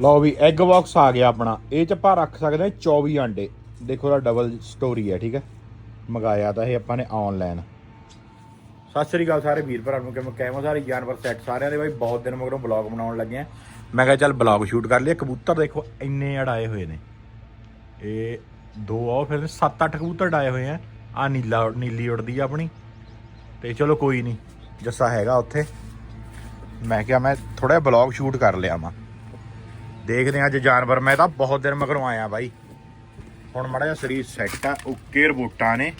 ਲਓ ਵੀ egg box ਆ ਗਿਆ ਆਪਣਾ। ਇਹ ਚ ਆਪਾਂ ਰੱਖ ਸਕਦੇ ਹਾਂ 24 ਅੰਡੇ। ਦੇਖੋ ਦਾ ਡਬਲ ਸਟੋਰੀ ਹੈ, ਠੀਕ ਹੈ? ਮੰਗਾਇਆ ਤਾਂ ਇਹ ਆਪਾਂ ਨੇ ਆਨਲਾਈਨ ਸਤਿ ਸ੍ਰੀ ਅਕਾਲ ਸਾਰੇ ਵੀਰ ਭਰਾ ਨੂੰ ਕਿ ਮੈਂ ਕਹਿਮੋ ਸਾਰੇ ਜਾਨਵਰ ਸੈੱਟ ਸਾਰਿਆਂ ਦੇ? ਬਾਈ, ਬਹੁਤ ਦਿਨ ਮਗਰੋਂ ਬਲੌਗ ਬਣਾਉਣ ਲੱਗੇ ਆ ਮੈਂ ਕਿਹਾ ਚੱਲ ਬਲੌਗ ਸ਼ੂਟ ਕਰ ਲਈਏ। ਕਬੂਤਰ ਦੇਖੋ, ਇੰਨੇ ਅੜਾਏ ਹੋਏ ਨੇ। ਇਹ ਦੋ ਆ ਫਿਰ 7-8 ਕਬੂਤਰ ਡਾਏ ਹੋਏ ਆ। ਆ ਨੀਲਾ, ਨੀਲੀ ਉੜਦੀ ਆ ਆਪਣੀ। ਤੇ ਚਲੋ ਕੋਈ ਨਹੀਂ, ਜੱਸਾ ਹੈਗਾ ਉੱਥੇ। ਮੈਂ ਕਿਹਾ ਮੈਂ ਥੋੜਾ ਬਲੌਗ ਸ਼ੂਟ ਕਰ ਲਿਆ ਮਾ ਦੇਖਦੇ ਹਾਂ ਅੱਜ ਜਾਨਵਰ, ਮੈਂ ਤਾਂ ਬਹੁਤ ਦਿਨ ਮਗਰੋਂ ਆਇਆ ਬਾਈ। ਹੁਣ ਮੜਾ ਜਿਹਾ ਸਰੀਰ ਸੈੱਟ ਆ ਓਕੇ ਰਿਪੋਰਟਾਂ ਨੇ।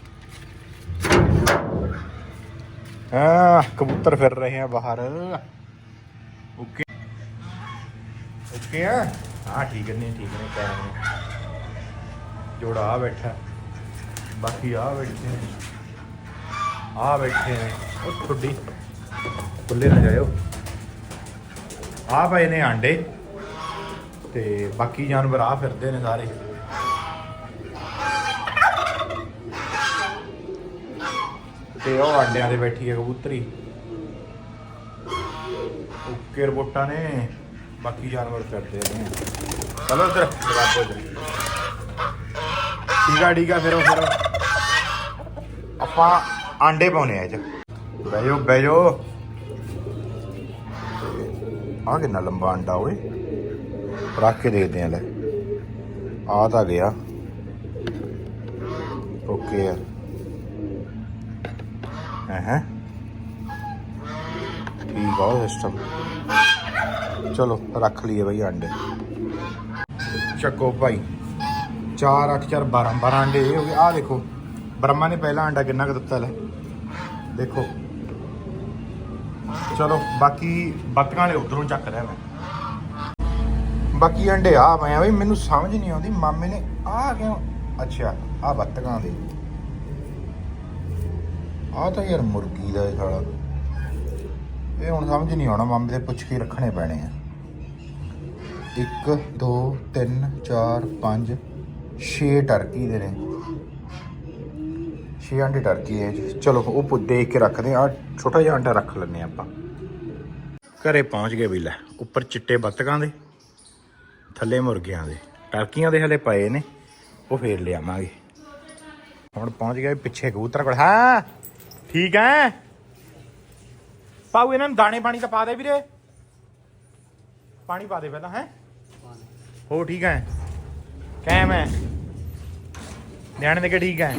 ਹਾਂ ਕਬੂਤਰ ਫਿਰ ਰਹੇ ਆ ਬਾਹਰ। ਓਕੇ ਓਕੇ ਆ? ਹਾਂ ਠੀਕ ਨੇ ਠੀਕ ਨੇ ਕਹਿ ਜੋੜਾ ਆ ਬੈਠਾ। ਬਾਕੀ ਆ ਬੈਠੇ ਨੇ। ਆ ਬੈਠੇ ਨੇ। ਉਹ ਤੁਹਾਡੀ ਖੁੱਲੇ ਨਾ ਜਾਇਓ। ਆ ਪਏ ਨੇ ਆਂਡੇ। ਤੇ ਬਾਕੀ ਜਾਨਵਰ ਆ ਫਿਰਦੇ ਨੇ ਸਾਰੇ। ਤੇ ਉਹ ਆਂਡਿਆਂ ਦੇ ਬੈਠੀ ਹੈ ਕਬੂਤਰੀ। ਉੱਕੇ ਰਬੋਟਾਂ ਨੇ, ਬਾਕੀ ਜਾਨਵਰ ਫਿਰਦੇ ਨੇ। ਚਲੋ ਇੱਧਰ ਜਵਾਬੋ ਇੱਧਰ ਠੀਕ ਆ ਠੀਕ ਆ, ਫਿਰ ਉਹ ਫਿਰ। ਆਪਾਂ ਆਂਡੇ ਪਾਉਣੇ ਆ ਇਹ ਚ ਬਹਿ ਜਾਓ। ਬਹਿ ਆ ਕਿੰਨਾ ਲੰਬਾ ਆਂਡਾ ਓਏ। ਰੱਖ ਕੇ ਦੇਖਦੇ ਆ ਲੈ। ਆ ਤਾਂ ਗਿਆ। ਓਕੇ ਯਾਰ ਹੈ? ਠੀਕ ਆ ਸਿਸਟਮ ਚਲੋ, ਰੱਖ ਲਈਏ ਬਈ ਅੰਡੇ। ਚੱਕੋ ਭਾਈ। 4 8 4 12 12 ਅੰਡੇ ਇਹ ਹੋ ਗਏ। ਆ ਦੇਖੋ, ਬ੍ਰਹਮਾ ਨੇ ਪਹਿਲਾ ਅੰਡਾ ਕਿੰਨਾ ਕੁ ਦਿੱਤਾ ਲੈ। ਦੇਖੋ। ਚਲੋ, ਬਾਕੀ ਬੱਤਕਾਂ ਵਾਲੇ ਉਧਰੋਂ ਚੱਕ ਰਿਹਾ ਮੈਂ। ਬਾਕੀ ਅੰਡੇ ਆ ਮੈਂ ਬਈ ਮੈਨੂੰ ਸਮਝ ਨਹੀਂ ਆਉਂਦੀ, ਮਾਮੇ ਨੇ ਆ ਕਿਉਂ, ਅੱਛਾ ਆ ਬੱਤਕਾਂ ਦੇ। ਆ ਤਾਂ ਯਾਰ ਮੁਰਗੀ ਦਾ ਇਹ ਸਾਲਾ। ਇਹ ਹੁਣ ਸਮਝ ਨਹੀਂ ਆਉਣਾ, ਮਾਮੇ ਦੇ ਪੁੱਛ ਕੇ ਰੱਖਣੇ ਪੈਣੇ ਆ। 1 2 3 4 5 6 ਟਰਕੀ ਦੇ ਨੇ। 6 ਅੰਡੇ ਟਰਕੀ ਹੈ ਜੀ। ਚਲੋ, ਉਹ ਪੁ- ਦੇਖ ਕੇ ਰੱਖਦੇ ਆ। ਛੋਟਾ ਜਿਹਾ ਅੰਡਾ ਰੱਖ ਲੈਨੇ ਆ ਆਪਾਂ। ਘਰੇ ਪਹੁੰਚ ਗਏ ਵੀ ਲੈ, ਉੱਪਰ ਚਿੱਟੇ ਬੱਤਕਾਂ ਦੇ। ਥੱਲੇ ਮੁਰਗਿਆਂ ਦੇ। ਟਰਕੀਆਂ ਦੇ ਹਲੇ ਪਏ ਨੇ, ਉਹ ਫੇਰ ਲਿਆਵਾਂਗੇ। ਹੁਣ ਪਹੁੰਚ ਗਏ ਪਿੱਛੇ ਕਬੂਤਰ ਕੋਲ। ਹਾਂ, ਠੀਕ ਹੈ ਪਾਉ, ਇਹਨਾਂ ਨੂੰ ਦਾਣੇ ਪਾਣੀ ਤਾਂ ਪਾ ਦੇ ਵੀਰੇ। ਪਾਣੀ ਪਾ ਦੇ ਪਹਿਲਾਂ, ਹੈ। ਹੋ, ਠੀਕ ਹੈ ਕੈਮ ਹੈ ਨਿਆਣੇ ਦੇ ਕੇ ਠੀਕ ਹੈ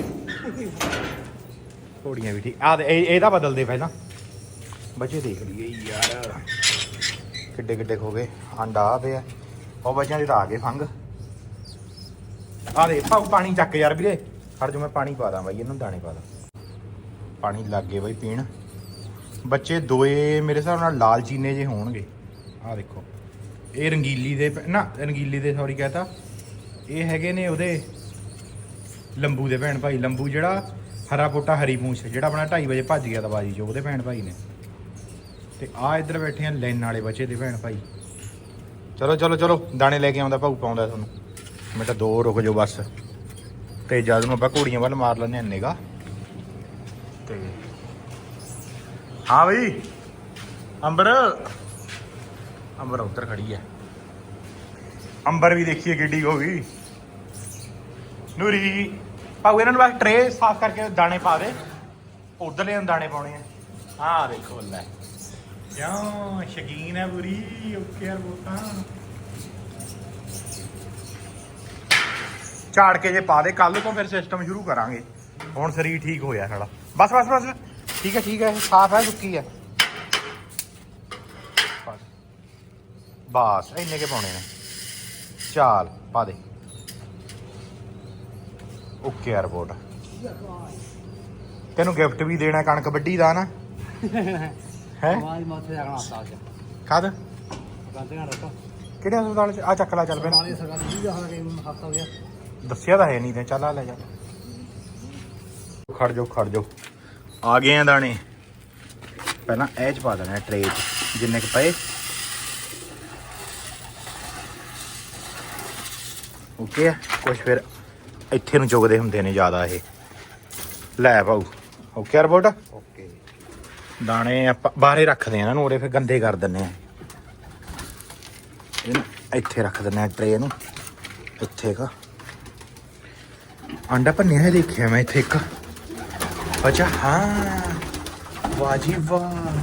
ਘੋੜੀਆਂ ਵੀ ਠੀਕ। ਆ ਇਹਦਾ ਬਦਲ ਦੇ ਪਹਿਲਾਂ। ਬੱਚੇ ਦੇਖ ਲਈਏ ਯਾਰ। ਕਿੱਡੇ ਕਿੱਡੇ ਖੋ ਗਏ। ਆਂਡਾ ਆ ਪਿਆ। ਉਹ ਬੱਚਿਆਂ ਦੇ ਤਾਂ ਆ ਗਏ ਫੰਗ। ਆ ਦੇ ਪਾਉ ਪਾਣੀ ਚੱਕ ਯਾਰ ਵੀਰੇ। ਖੜ ਜੋ, ਮੈਂ ਪਾਣੀ ਪਾ ਦਾਂ ਬਾਈ, ਇਹਨੂੰ ਦਾਣੇ ਪਾ ਦਾਂ। ਪਾਣੀ ਲੱਗ ਗਏ ਬਾਈ ਪੀਣ। ਬੱਚੇ ਦੋਏ ਮੇਰੇ ਹਿਸਾਬ ਨਾਲ ਲਾਲ ਚੀਨੇ ਜੇ ਹੋਣਗੇ। ਆ ਦੇਖੋ, ਇਹ ਰੰਗੀਲੀ ਦੇ ਨਾ, ਰੰਗੀਲੀ ਦੇ ਸੌਰੀ ਕਹਤਾ। ਇਹ ਹੈਗੇ ਨੇ ਉਹਦੇ ਲੰਬੂ ਦੇ ਭੈਣ ਭਾਈ। ਲੰਬੂ ਜਿਹੜਾ ਹਰਾ ਪੋਟਾ ਹਰੀ ਪੂੰਛ, ਜਿਹੜਾ ਆਪਣਾ 2:30 ਵਜੇ ਭੱਜ ਗਿਆ ਤਾਂ ਬਾਜੀ ਚੋਂ, ਉਹਦੇ ਭੈਣ ਭਾਈ ਨੇ। ਤੇ ਆ ਇੱਧਰ ਬੈਠੇ ਆ ਲੈਨ ਵਾਲੇ ਬੱਚੇ ਦੇ ਭੈਣ ਭਾਈ। ਚਲੋ ਚਲੋ ਚਲੋ, ਦਾਣੇ ਲੈ ਕੇ ਆਉਂਦਾ ਭਾਊ, ਪਾਉਂਦਾ ਤੁਹਾਨੂੰ। ਮੈਂ ਤਾਂ ਦੋ ਰੁਕ ਜਾਓ ਬਸ। ਤੇ ਜਦ ਨੂੰ ਆਪਾਂ ਘੋੜੀਆਂ ਵੱਲ ਮਾਰ ਲੈਂਦੇ ਹਾਂ ਨਿਗਾ ਤੇ ਹਾਂ ਬਈ, ਅੰਬਰ। ਅੰਬਰ ਉੱਧਰ ਖੜੀ ਹੈ। ਅੰਬਰ ਵੀ ਦੇਖੀਏ ਕਿੱਡੀ ਹੋ ਗਈ। ਨੂਰੀ ਪਾਉ ਇਹਨਾਂ ਨੂੰ ਬਸ ਟਰੇ ਸਾਫ਼ ਕਰਕੇ ਦਾਣੇ ਪਾ ਦੇ। ਉਧਰਲੇ ਦਾਣੇ ਪਾਉਣੇ ਆ। ਹਾਂ ਦੇਖੋ ਲੈ। ਕਿਉਂ? ਸ਼ਕੀਨ ਹੈ ਪੂਰੀ ਓਕੇ ਯਾਰ ਬੋਤਾਂ। ਝਾੜ ਕੇ ਜੇ ਪਾ ਦੇ ਕੱਲ ਤੋਂ ਫਿਰ ਸਿਸਟਮ ਸ਼ੁਰੂ ਕਰਾਂਗੇ। ਹੁਣ ਸਰੀਰ ਠੀਕ ਹੋਇਆ ਸਾਡਾ ਬਸ ਬਸ ਬਸ। ਠੀਕ ਹੈ ਠੀਕ ਹੈ ਸਾਫ਼ ਹੈ ਸੁੱਕੀ ਹੈ। ਬਸ ਇੰਨੇ ਕੇ ਪਾਉਣੇ ਨੇ। ਚਾਲ ਪਾ ਦੇ। ਓਕੇ ਯਾਰ ਰਿਪੋਰਟ ਤੈਨੂੰ ਗਿਫਟ ਵੀ ਦੇਣਾ ਕਣਕ ਵੱਡੀ ਦਾ ਨਾ। ਹੈ? ਆਵਾਜ਼ ਮਾਥੇ ਜਾਣਾ ਆਤਾ ਅੱਜ। ਕਦ ਗਾਂਦੇ ਘਰ ਤੋਂ ਕਿਹੜੇ ਹਸਪਤਾਲ ਚ? ਆ ਚੱਕ ਲਾ ਚੱਲ ਪੈਣਾ ਮਾਲੀ ਸਰਕਾਰ ਦੀ ਜਹਾ ਕੇ ਹਫਤਾ ਹੋ ਗਿਆ। ਦੱਸਿਆ ਤਾਂ ਹੈ ਨਹੀਂ ਤੇ ਚੱਲ ਆ ਲੈ ਜਾ। ਖੜ ਜਾਓ ਖੜ ਜਾਓ। ਆ ਗਏ ਆ ਦਾਣੇ। ਪਹਿਲਾਂ ਇਹ ਚ ਪਾ ਦੇਣਾ ਟਰੇ ਚ ਜਿੰਨੇ ਕ ਪਏ। ਓਕੇ ਕੁਝ ਫਿਰ ਇੱਥੇ ਨੂੰ ਚੁਗਦੇ ਹੁੰਦੇ ਨੇ ਜ਼ਿਆਦਾ ਇਹ। ਲੈ ਪਾਉ ਓਕੇ ਰਿਪੋਰਟ ਓਕੇ ਦਾਣੇ ਆਪਾਂ ਬਾਹਰੇ ਰੱਖਦੇ ਆ ਇਹਨਾਂ ਨੂੰ ਉਰੇ ਫਿਰ ਗੰਦੇ ਕਰ ਦਿੰਨੇ ਆ ਇਹ ਇੱਥੇ ਰੱਖ ਦਿੰਦੇ ਆ ਟਰੇ ਨੂੰ, ਇੱਥੇ ਕਾ ਅੰਡਾ ਭੰਨਿਆ ਹੈ ਦੇਖਿਆ ਮੈਂ ਇੱਥੇ ਇੱਕ। ਅੱਛਾ, ਹਾਂ। ਵਾਹ ਜੀ ਵਾਹ।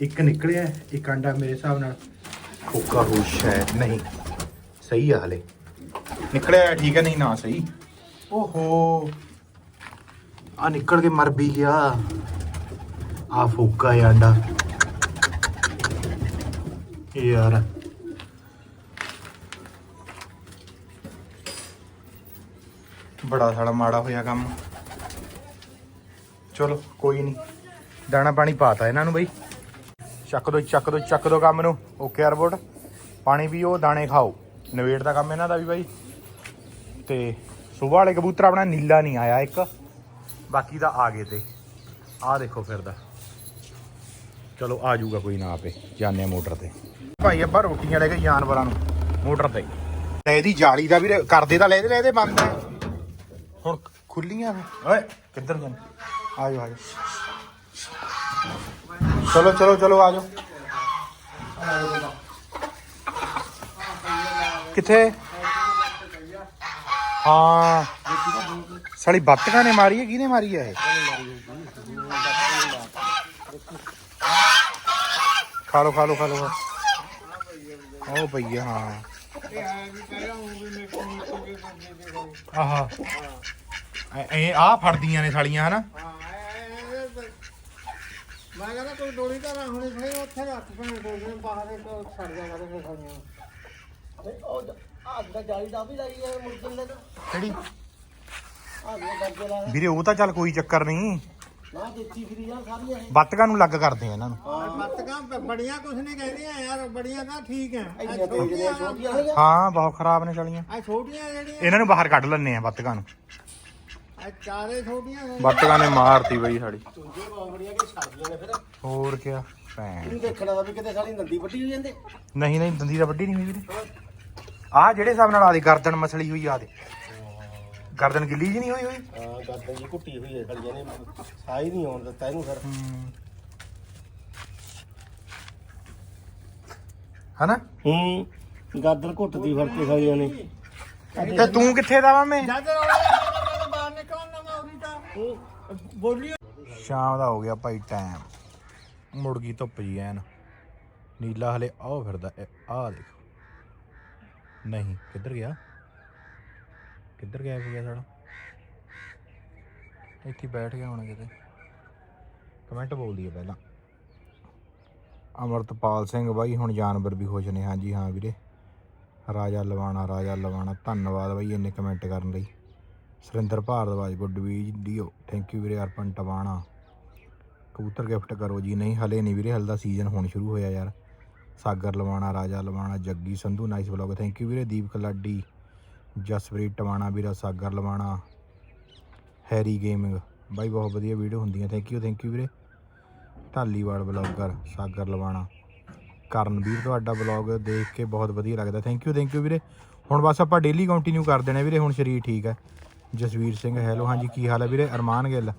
ਇੱਕ ਨਿਕਲਿਆ, ਇੱਕ ਅੰਡਾ ਮੇਰੇ ਹਿਸਾਬ ਨਾਲ ਫੁੱਕਾ ਹੋ ਸ਼ਾਇਦ, ਨਹੀਂ। ਸਹੀ ਆ ਹਲੇ। ਨਿਕਲਿਆ ਠੀਕ ਹੈ, ਨਹੀਂ ਨਾ ਸਹੀ। ਓਹੋ। ਆ ਨਿਕਲ ਕੇ ਮਰ ਵੀ ਗਿਆ। ਆ ਫੁੱਕਾ ਹੈ ਯਾਰ। ਬੜਾ ਸਾਲਾ ਮਾੜਾ ਹੋਇਆ ਕੰਮ। ਚਲੋ, ਕੋਈ ਨਹੀਂ। ਦਾਣਾ ਪਾਣੀ ਪਾਤਾ ਇਹਨਾਂ ਨੂੰ ਬਈ। ਚੱਕ ਦੋ ਚੱਕ ਦੋ ਚੱਕ ਦੋ ਕੰਮ ਨੂੰ। ਓਕੇ ਰਿਪੋਰਟ ਪਾਣੀ ਪੀਓ, ਦਾਣੇ ਖਾਓ। ਨਵੇੜ ਦਾ ਕੰਮ ਇਹਨਾਂ ਦਾ ਵੀ ਬਾਈ। ਤੇ ਸਵੇਰ ਵਾਲੇ ਕਬੂਤਰ ਆਪਣਾ ਨੀਲਾ ਨਹੀਂ ਆਇਆ ਇੱਕ। ਬਾਕੀ ਦਾ ਆ ਗਏ ਤੇ। ਆਹ ਦੇਖੋ ਫਿਰਦਾ ਚਲੋ ਆ ਜਾਊਗਾ ਕੋਈ ਨਾ ਆਪੇ ਜਾਣੇ ਮੋਟਰ ਤੇ। ਭਾਈ ਆਪਾਂ ਰੋਟੀਆਂ ਲੈ ਕੇ ਜਾਨਵਰਾਂ ਨੂੰ ਮੋਟਰ ਤੇ। ਲੈ ਇਹਦੀ ਜਾਲੀ ਦਾ ਵੀ ਕਰਦੇ ਤਾਂ ਲੈ ਇਹਦੇ ਲੈ ਇਹਦੇ ਬੰਦ। ਹੈ ਹੁਣ ਖੁੱਲੀਆਂ ਨੇ। ਓਏ ਕਿੱਧਰ ਜਾਣ ਆ ਜਾਓ ਆ ਜਾਓ ਚਲੋ ਚਲੋ ਚਲੋ ਆ ਜਾਓ ਕਿੱਥੇ? ਹਾਂ। ਸਾਲੀ ਬੱਤਕਾਂ ਨੇ ਮਾਰੀ ਹੈ ਕਿਹਨੇ ਮਾਰੀ ਹੈ ਇਹ? ਖਾ ਲੋ ਖਾ ਲੋ ਖਾ ਲੋ ਉਹ ਪਈ ਆ ਹਾਂ ਆਹਾ ਇਹ- ਇਹ ਆ ਫੜਦੀਆਂ ਨੇ ਸਾਲੀਆਂ ਹਨਾ ਮੈਂ ਕਹਿੰਦਾ ਕੋਈ ਡੋਲੀ ਤਾਂ ਨਾ ਹੁਣੇ ਫੇਰ ਉੱਥੇ ਰੱਖ ਭੈਣ ਡੋਲੀ ਬਾਹਰ ਇੱਕ ਛੱਡ ਜਾਣਾ ਤੇ ਫੇਰ ਖਾਣੀਆਂ ਆਹ ਦਾ ਜਾਲੀ ਦਾ ਵੀ ਲਾਈ ਹੈ ਮੁਰਗਨ ਨੇ ਕਿਹੜੀ? ਆਹ ਦੇ ਬੱਜੇ ਲਾ ਵੀਰੇ ਉਹ ਤਾਂ ਚੱਲ ਕੋਈ ਚੱਕਰ ਨਹੀਂ। ਨਾ ਦਿੱਤੀ ਫਿਰੀ ਆ ਸਾਰੀਆਂ ਇਹ। ਬੱਤਕਾਂ ਨੂੰ ਲੱਗ ਕਰਦੇ ਆ ਇਹਨਾਂ ਨੂੰ। ਬੱਤਕਾਂ ਬੜੀਆਂ ਕੁਛ ਨਹੀਂ ਕਹਿੰਦੀਆਂ ਯਾਰ ਬੜੀਆਂ ਤਾਂ ਠੀਕ ਇਹ ਛੋਟੀਆਂ ਹਾਂ ਬਹੁਤ ਖਰਾਬ ਨੇ ਸਾਲੀਆਂ ਇਹ ਛੋਟੀਆਂ ਜਿਹੜੀਆਂ ਇਹਨਾਂ ਨੂੰ ਬਾਹਰ ਕੱਢ ਲੈਣੇ ਆ ਬੱਤਕਾਂ ਨੂੰ। ਇਹ ਚਾਰੇ ਛੋਟੀਆਂ ਨੇ ਬੱਤਕਾਂ ਨੇ ਮਾਰਤੀ ਬਈ ਸਾਡੀ ਚੁੰਝੇ ਬਹੁਤ ਬੜੀਆਂ ਕਿ ਛੱਡਦੀਆਂ ਨੇ ਫਿਰ। ਹੋਰ ਕਿਆ? ਭੈਣ। ਇਹ ਦੇਖਣਾ ਵੀ ਕਿਤੇ ਸਾਡੀ ਨੰਦੀ ਵੱਡੀ ਹੋ ਜਾਂਦੇ। ਨਹੀਂ ਨਹੀਂ ਦੰਦੀ ਦਾ ਵੱਡੀ ਨਹੀਂ ਹੋਈ ਵੀਰੇ। ਆ ਜਿਹੜੇ ਹਿਸਾਬ ਨਾਲ ਆਦੀ ਗਰਦਨ ਮਸਲੀ ਹੋਈ ਆਦੇ ਗਰਦਨ ਗਿੱਲੀ ਜੀ ਨਹੀਂ ਹੋਈ ਹੋਈ? ਹਾਂ ਗਰਦਨ ਜੀ ਘੁੱਟੀ ਹੋਈ ਹੈ ਖੜੀਆਂ ਨੇ ਸਾਈ ਨਹੀਂ ਆਉਣ ਦਿੱਤਾ ਇਹਨੂੰ ਫਿਰ। ਹਮ। ਹਨਾ? ਹੂੰ ਗਰਦਨ ਘੁੱਟਦੀ ਫਿਰ ਕੇ ਖੜੀਆਂ ਨੇ ਤੇ ਤੂੰ ਕਿੱਥੇ ਦਾ ਵਾ ਮੈਂ? ਜਦ ਬਾਹਰ ਨਿਕਲਣਾ ਮੈਂ ਉਰੀ ਤਾਂ। ਬੋਲੀ ਸ਼ਾਮ ਦਾ ਹੋ ਗਿਆ ਭਾਈ ਟਾਈਮ ਮੁੜ ਗਈ ਧੁੱਪ ਜੀ ਐਨ। ਨੀਲਾ ਹਲੇ ਆਹ ਫਿਰਦਾ ਆਹ ਦੇਖ। ਨਹੀਂ ਕਿੱਧਰ ਗਿਆ? ਕਿੱਧਰ ਗਿਆ ਹੋ ਗਿਆ ਸਾਡਾ ਇੱਥੇ ਬੈਠ ਗਿਆ ਹੁਣ ਕਿਤੇ। ਕਮੈਂਟ ਬੋਲਦੀ ਹੈ ਪਹਿਲਾਂ। ਅਮਰਤਪਾਲ ਸਿੰਘ ਬਾਈ, ਹੁਣ ਜਾਨਵਰ ਵੀ ਖੁਸ਼ ਨੇ। ਹਾਂਜੀ ਹਾਂ ਵੀਰੇ। ਰਾਜਾ ਲਵਾਣਾ ਰਾਜਾ ਲਵਾਣਾ। ਧੰਨਵਾਦ ਬਾਈ ਇੰਨੇ ਕਮੈਂਟ ਕਰਨ ਲਈ। Surinder Bhardwaj good video thank you ਵੀਰੇ ਅਰਪਣ ਟਵਾਣਾ। ਕਬੂਤਰ ਗਿਫਟ ਕਰੋ ਜੀ। ਨਹੀਂ, ਹਲੇ ਨਹੀਂ ਵੀਰੇ। ਹਲ ਦਾ ਸੀਜ਼ਨ ਹੁਣ ਸ਼ੁਰੂ ਹੋਇਆ ਯਾਰ। Sagar Lavana, Raja Lavana, Jaggi Sandhu. Nice vlog thank you ਵੀਰੇ। ਦੀਪ ਕਲਾਡੀ। ਜਸਪ੍ਰੀਤ ਟਵਾਣਾ, ਵੀਰਾ ਸਾਗਰ ਲਵਾਣਾ, ਹੈਰੀ ਗੇਮਿੰਗ। ਬਾਈ, ਬਹੁਤ ਵਧੀਆ ਵੀਡੀਓ ਹੁੰਦੀਆਂ। ਥੈਂਕ ਯੂ ਥੈਂਕ ਯੂ ਵੀਰੇ। ਢਾਲੀਵਾਲ ਵਲੌਗਰ, ਸਾਗਰ ਲਵਾਣਾ। ਕਰਨਵੀਰ, ਤੁਹਾਡਾ ਵਲੌਗ ਦੇਖ ਕੇ ਬਹੁਤ ਵਧੀਆ ਲੱਗਦਾ। ਥੈਂਕ ਯੂ ਥੈਂਕ ਯੂ ਵੀਰੇ। ਹੁਣ ਬਸ ਆਪਾਂ ਡੇਲੀ ਕੰਟੀਨਿਊ ਕਰ ਦੇਣਾ ਵੀਰੇ। ਹੁਣ ਸਰੀਰ ਠੀਕ ਹੈ। ਜਸਵੀਰ ਸਿੰਘ ਹੈਲੋ ਹਾਂਜੀ, ਕੀ ਹਾਲ ਹੈ ਵੀਰੇ? ਅਰਮਾਨ ਗਿੱਲ।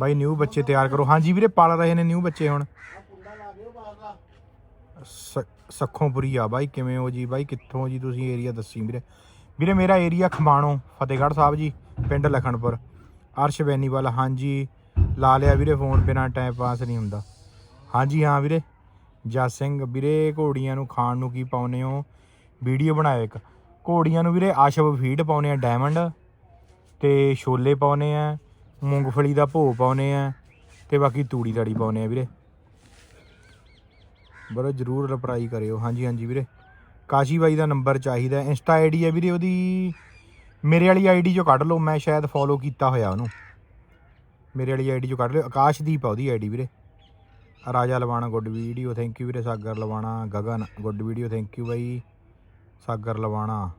ਬਾਈ ਨਿਊ ਬੱਚੇ ਤਿਆਰ ਕਰੋ। ਹਾਂਜੀ ਵੀਰੇ, ਪਾਲ ਰਹੇ ਨੇ ਨਿਊ ਬੱਚੇ ਹੁਣ। ਸ- ਸੱਖੋਂਪੁਰੀ ਆ ਬਾਈ। ਕਿਵੇਂ ਹੋ ਜੀ ਬਾਈ? ਕਿੱਥੋਂ ਜੀ? ਤੁਸੀਂ ਏਰੀਆ ਦੱਸੀ ਵੀਰੇ। ਵੀਰੇ ਮੇਰਾ ਏਰੀਆ ਖਮਾਣੋ ਫਤਿਹਗੜ੍ਹ ਸਾਹਿਬ ਜੀ, ਪਿੰਡ ਲਖਣਪੁਰ। ਅਰਸ਼ ਬੈਨੀਵਾਲ, ਹਾਂਜੀ, ਲਾ ਲਿਆ ਵੀਰੇ ਫੋਨ ਬਿਨਾ ਟਾਈਮ ਪਾਸ ਨਹੀਂ ਹੁੰਦਾ। ਹਾਂਜੀ, ਹਾਂ ਵੀਰੇ, ਜਸ ਸਿੰਘ, ਵੀਰੇ ਘੋੜੀਆਂ ਨੂੰ ਖਾਣ ਨੂੰ ਕੀ ਪਾਉਨੇ ਹੋ? ਵੀਡੀਓ ਬਣਾਇਓ ਇੱਕ। ਘੋੜੀਆਂ ਨੂੰ ਵੀਰੇ ਆਸ਼ਵ ਫੀਡ ਪਾਉਨੇ ਆ ਡਾਇਮੰਡ ਤੇ ਛੋਲੇ ਪਾਉਨੇ ਆ, ਮੂੰਗਫਲੀ ਦਾ ਭੋਗ ਪਾਉਨੇ ਆ ਤੇ ਬਾਕੀ ਤੂੜੀ ਦਾੜੀ ਪਾਉਨੇ ਆ ਵੀਰੇ। ਬਰੋ ਜਰੂਰ ਰਿਪਲਾਈ ਕਰਿਓ। ਹਾਂਜੀ ਹਾਂਜੀ ਵੀਰੇ। ਕਾਸ਼ੀ ਬਾਈ ਦਾ ਨੰਬਰ ਚਾਹੀਦਾ ਇੰਸਟਾ ਆਈਡੀ ਹੈ ਵੀਰੇ ਉਹਦੀ। ਮੇਰੇ ਵਾਲੀ ਆਈਡੀ ਚੋਂ ਕੱਢ ਲਓ, ਮੈਂ ਸ਼ਾਇਦ ਫੋਲੋ ਕੀਤਾ ਹੋਇਆ ਉਹਨੂੰ। ਮੇਰੇ ਵਾਲੀ ਆਈਡੀ ਚੋਂ ਕੱਢ ਲਿਓ। ਆਕਾਸ਼ਦੀਪ ਆ ਉਹਦੀ ਆਈਡੀ ਵੀਰੇ। Raja Lavana good video thank you ਵੀਰੇ। Sagar Lavana, Gagan good video thank you ਬਾਈ। ਸਾਗਰ ਲਵਾਣਾ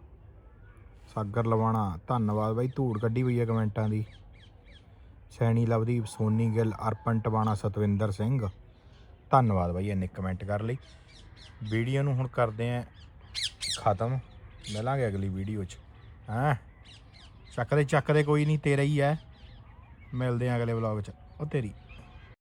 ਸਾਗਰ ਲਵਾਣਾ, ਧੰਨਵਾਦ ਬਾਈ। ਧੂੜ ਕੱਢੀ ਹੋਈ ਹੈ ਕਮੈਂਟਾਂ ਦੀ। ਸੈਣੀ ਲਵਦੀਪ, ਸੋਨੀ ਗਿੱਲ, ਅਰਪਨ ਟਵਾਣਾ, ਸਤਵਿੰਦਰ ਸਿੰਘ। ਧੰਨਵਾਦ ਬਾਈ ਇੰਨੇ ਕਮੈਂਟ ਕਰ ਲਈ। ਵੀਡੀਓ ਨੂੰ ਹੁਣ ਕਰਦੇ ਆਂ ਖਤਮ। ਮਿਲਾਂਗੇ ਅਗਲੀ ਵੀਡੀਓ 'ਚ। ਹੈਂ? ਚੱਕਦੇ ਚੱਕਦੇ ਕੋਈ ਨਹੀਂ, ਤੇਰਾ ਹੀ ਹੈ। ਮਿਲਦੇ ਆਂ ਅਗਲੇ ਵਲੌਗ 'ਚ। ਉਹ ਤੇਰੀ।